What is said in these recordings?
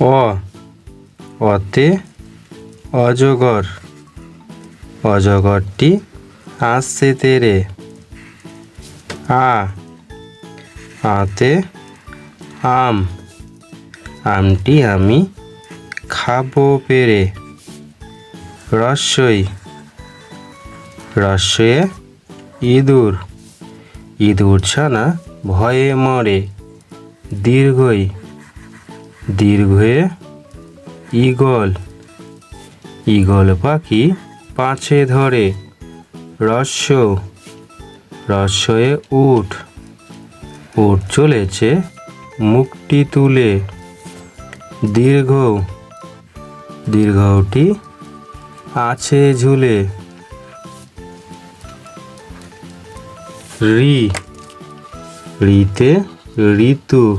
অ অতে অজগর। অজগরটি আসছে তেরে। আ, আতে আম। আমটি আমি খাব পেরে। রস্যই রস্যয়ে ইঁদুর। ইঁদুর ছানা ভয়ে মরে। দীর্ঘই দীর্ঘয়ে ঈগল। ঈগল পাখি পাঁচে ধরে। রস্য রস্যয়ে উঠ। উঠ চলেছে মুখটি তুলে। দীর্ঘ। দীর্ঘটি আছে ঝুলে। রি। রিতে ঋতু।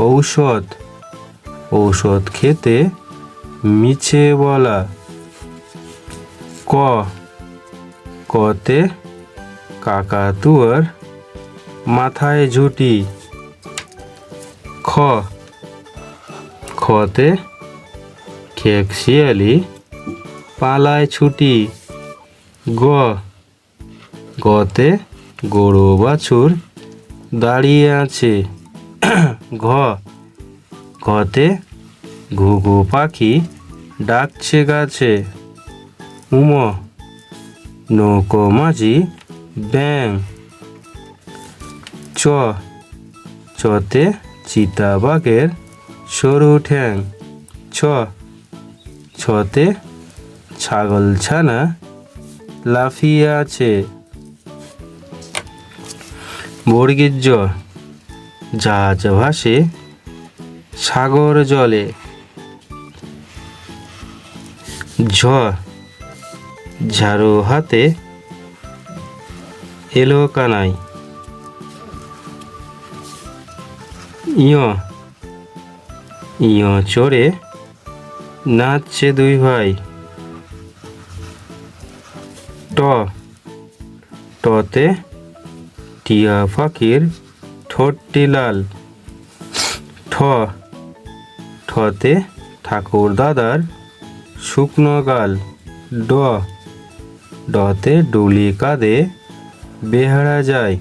ঔষধ। ঔষধ খেতে মিছে বলা। ক। কতে কাকাতুয়ার মাথায় ঝুটি। খ। খতে খেক শিয়ালি পালায় ছুটি। গ। গতে গরু বাছুর দাঁড়িয়ে আছে। ঘ। ঘতে ঘুঘু পাখি ডাকছে গাছে। উম। নৌকো মাঝি ব্যাং। চ। চতে চিতাবাঘের সরু ঠ্যাং। ছ। ছতে ছাগল ছানা লাফিয়ে আছে। জাহাজ ভাসে সাগর জলে। ঝ, ঝাড়ু হাতে এলো কানাই। ইয় ইয় চড়ে নাচছে দুই ভাই। ট, টতে টিয়া পাখির ঠোঁটটি লাল। ঠ। ঠতে ঠাকুর দাদার শুকনো গাল। ড। ডতে ডুলি কাঁধে বেহারা যায়।